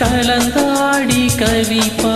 கலந்தாடி கவிப்பா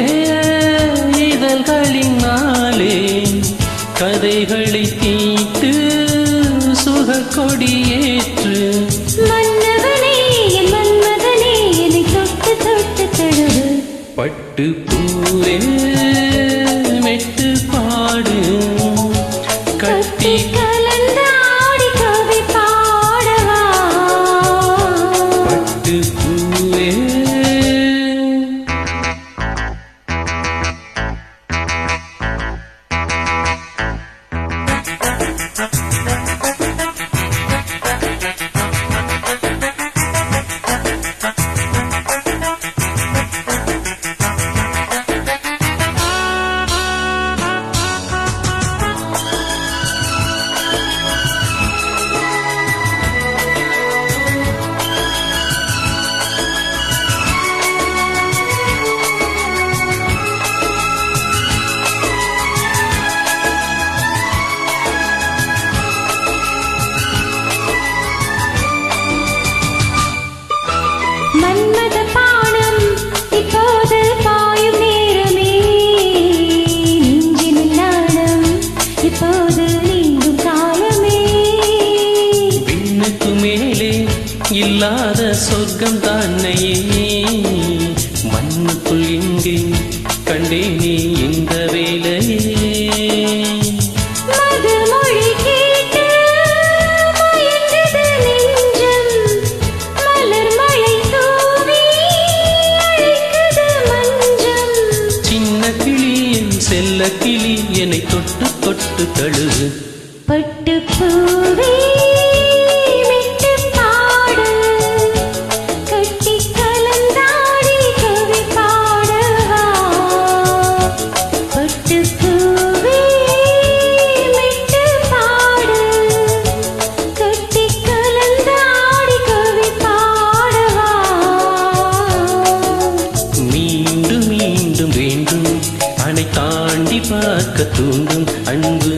கதைகளை தீட்டு சுக கொடியேற்று இல்லாத சொர்க்கம் தானையே. மண்ணுக்குள் எங்கே கண்டேனே இந்த வேலையே செல்ல கிளி என்னை தொட்டு தொட்டு தழுவு. பட்டு பூவே தூண்டும் அன்பு